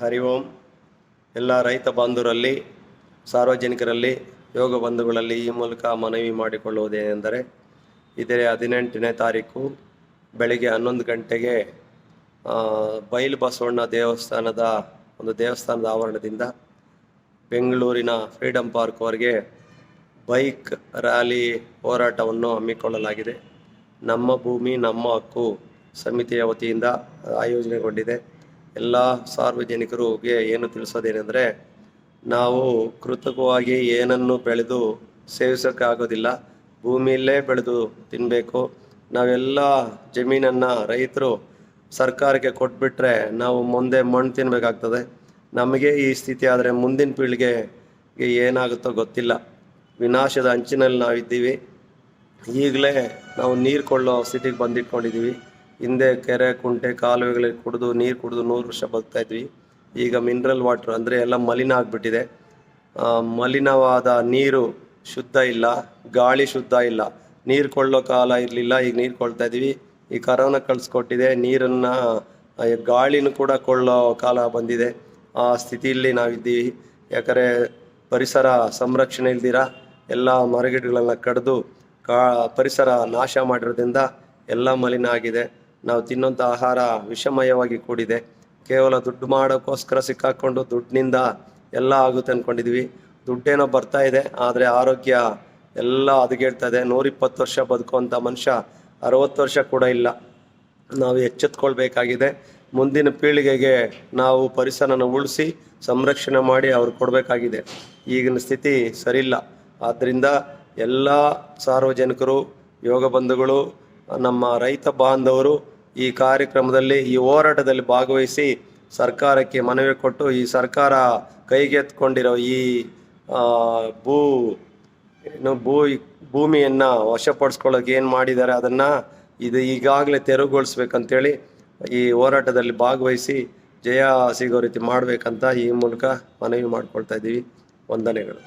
ಹರಿ ಓಂ. ಎಲ್ಲ ರೈತ ಬಾಂಧವರಲ್ಲಿ, ಸಾರ್ವಜನಿಕರಲ್ಲಿ, ಯೋಗ ಬಂಧುಗಳಲ್ಲಿ ಈ ಮೂಲಕ ಮನವಿ ಮಾಡಿಕೊಳ್ಳುವುದೇನೆಂದರೆ ಇದೇ ಹದಿನೆಂಟನೇ ತಾರೀಕು ಬೆಳಿಗ್ಗೆ ಹನ್ನೊಂದು ಗಂಟೆಗೆ ಬೈಲು ಬಸವಣ್ಣ ದೇವಸ್ಥಾನದ ಒಂದು ದೇವಸ್ಥಾನದ ಆವರಣದಿಂದ ಬೆಂಗಳೂರಿನ ಫ್ರೀಡಂ ಪಾರ್ಕ್ವರೆಗೆ ಬೈಕ್ ರ್ಯಾಲಿ ಹೋರಾಟವನ್ನು ಹಮ್ಮಿಕೊಳ್ಳಲಾಗಿದೆ. ನಮ್ಮ ಭೂಮಿ, ನಮ್ಮ ಹಕ್ಕು ಸಮಿತಿಯ ವತಿಯಿಂದ ಆಯೋಜನೆಗೊಂಡಿದೆ. ಎಲ್ಲ ಸಾರ್ವಜನಿಕರಿಗೆ ಏನು ತಿಳಿಸೋದೇನೆಂದರೆ, ನಾವು ಕೃತಕವಾಗಿ ಏನನ್ನು ಬೆಳೆದು ಸೇವಿಸೋಕ್ಕಾಗೋದಿಲ್ಲ. ಭೂಮಿಯಲ್ಲೇ ಬೆಳೆದು ತಿನ್ನಬೇಕು ನಾವೆಲ್ಲ ಜಮೀನನ್ನು ರೈತರು ಸರ್ಕಾರಕ್ಕೆ ಕೊಟ್ಬಿಟ್ರೆ ನಾವು ಮುಂದೆ ಮಣ್ಣು ತಿನ್ನಬೇಕಾಗ್ತದೆ ನಮಗೆ ಈ ಸ್ಥಿತಿ ಆದರೆ ಮುಂದಿನ ಪೀಳಿಗೆಗೆ ಏನಾಗುತ್ತೋ ಗೊತ್ತಿಲ್ಲ. ವಿನಾಶದ ಅಂಚಿನಲ್ಲಿ ನಾವಿದ್ದೀವಿ. ಈಗಲೇ ನಾವು ನೀರು ಕೊಳ್ಳೋ ಸ್ಥಿತಿಗೆ ಬಂದಿಟ್ಕೊಂಡಿದ್ದೀವಿ. ಹಿಂದೆ ಕೆರೆ, ಕುಂಟೆ, ಕಾಲುವೆಗಳಿಗೆ ಕುಡಿದು ನೀರು ಕುಡಿದು ನೂರು ವರ್ಷ ಬದುಕ್ತಾ ಇದ್ವಿ. ಈಗ ಮಿನರಲ್ ವಾಟ್ರ್ ಅಂದರೆ ಎಲ್ಲ ಮಲಿನ ಆಗಿಬಿಟ್ಟಿದೆ. ಮಲಿನವಾದ ನೀರು ಶುದ್ಧ ಇಲ್ಲ, ಗಾಳಿ ಶುದ್ಧ ಇಲ್ಲ. ನೀರು ಕೊಳ್ಳೋ ಕಾಲ ಇರಲಿಲ್ಲ, ಈಗ ನೀರು ಕೊಳ್ತಾ ಇದ್ದೀವಿ. ಈ ಕರೋನ ಕಳಿಸ್ಕೊಟ್ಟಿದೆ, ನೀರನ್ನು ಗಾಳಿನೂ ಕೂಡ ಕೊಳ್ಳೋ ಕಾಲ ಬಂದಿದೆ. ಆ ಸ್ಥಿತಿಯಲ್ಲಿ ನಾವಿದ್ದೀವಿ. ಯಾಕಂದರೆ ಪರಿಸರ ಸಂರಕ್ಷಣೆ ಇಲ್ದಿರ, ಎಲ್ಲ ಮರಗಿಡಗಳನ್ನ ಕಡಿದು ಕಾ, ಪರಿಸರ ನಾಶ ಮಾಡಿರೋದ್ರಿಂದ ಎಲ್ಲ ಮಲಿನ ಆಗಿದೆ. ನಾವು ತಿನ್ನುವಂಥ ಆಹಾರ ವಿಷಮಯವಾಗಿ ಕೂಡಿದೆ. ಕೇವಲ ದುಡ್ಡು ಮಾಡೋಕ್ಕೋಸ್ಕರ ಸಿಕ್ಕಾಕೊಂಡು ದುಡ್ಡಿನಿಂದ ಎಲ್ಲ ಆಗುತ್ತೆ ಅಂದ್ಕೊಂಡಿದ್ವಿ ದುಡ್ಡೇನೋ ಬರ್ತಾ ಇದೆ, ಆದರೆ ಆರೋಗ್ಯ ಎಲ್ಲ ಹದಗೆಡ್ತಾ ಇದೆ. ನೂರಿಪ್ಪತ್ತು ವರ್ಷ ಬದುಕುವಂಥ ಮನುಷ್ಯ ಅರವತ್ತು ವರ್ಷ ಕೂಡ ಇಲ್ಲ. ನಾವು ಎಚ್ಚೆತ್ಕೊಳ್ಬೇಕಾಗಿದೆ. ಮುಂದಿನ ಪೀಳಿಗೆಗೆ ನಾವು ಪರಿಸರನ ಉಳಿಸಿ ಸಂರಕ್ಷಣೆ ಮಾಡಿ ಅವ್ರು ಕೊಡಬೇಕಾಗಿದೆ. ಈಗಿನ ಸ್ಥಿತಿ ಸರಿಯಿಲ್ಲ. ಆದ್ದರಿಂದ ಎಲ್ಲ ಸಾರ್ವಜನಿಕರು, ಯೋಗ ಬಂಧುಗಳು, ನಮ್ಮ ರೈತ ಬಾಂಧವರು ಈ ಕಾರ್ಯಕ್ರಮದಲ್ಲಿ, ಈ ಹೋರಾಟದಲ್ಲಿ ಭಾಗವಹಿಸಿ ಸರ್ಕಾರಕ್ಕೆ ಮನವಿ ಕೊಟ್ಟು, ಈ ಸರ್ಕಾರ ಕೈಗೆತ್ಕೊಂಡಿರೋ ಈ ಭೂ, ಏನು, ಭೂ, ಭೂಮಿಯನ್ನು ವಶಪಡಿಸ್ಕೊಳ್ಳೋಕೆ ಏನು ಮಾಡಿದ್ದಾರೆ ಅದನ್ನು ಇದು ಈಗಾಗಲೇ ತೆರವುಗೊಳಿಸ್ಬೇಕಂತೇಳಿ ಈ ಹೋರಾಟದಲ್ಲಿ ಭಾಗವಹಿಸಿ ಜಯ ಸಿಗೋ ರೀತಿ ಮಾಡಬೇಕಂತ ಈ ಮೂಲಕ ಮನವಿ ಮಾಡ್ಕೊಳ್ತಾ ಇದ್ದೀವಿ. ವಂದನೆಗಳು.